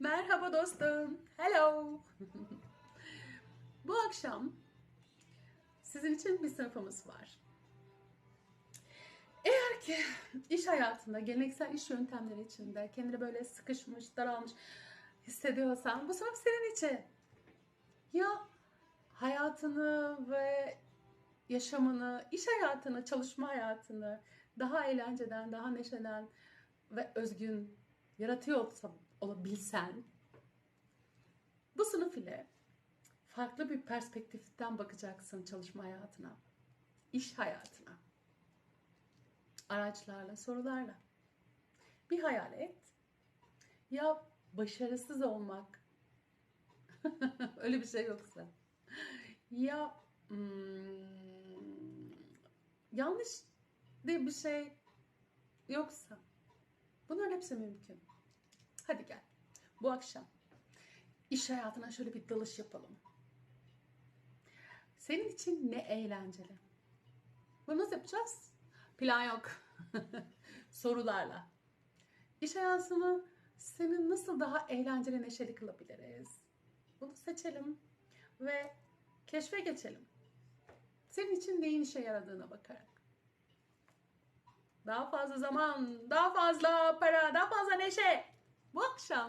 Merhaba dostum. Hello. Bu akşam sizin için bir sınıfımız var. Eğer ki iş hayatında, geleneksel iş yöntemleri içinde kendini böyle sıkışmış, daralmış hissediyorsan bu sınıf senin için. Ya hayatını ve yaşamını, iş hayatını, çalışma hayatını daha eğlenceden, daha neşeden ve özgün yaratıyor olsa, olabilsen bu sınıf ile farklı bir perspektiften bakacaksın çalışma hayatına, iş hayatına. Araçlarla, sorularla. Bir hayal et. Ya başarısız olmak öyle bir şey yoksa. Ya hmm, yanlış diye bir şey yoksa. Bunların hepsi mümkün. Hadi gel. Bu akşam iş hayatına şöyle bir dalış yapalım. Senin için ne eğlenceli? Bunu nasıl yapacağız? Plan yok. Sorularla. İş hayatını senin nasıl daha eğlenceli, neşeli kılabiliriz? Bunu seçelim ve keşfe geçelim. Senin için neyin işe yaradığına bakarak. Daha fazla zaman, daha fazla para, daha fazla neşe. Bu akşam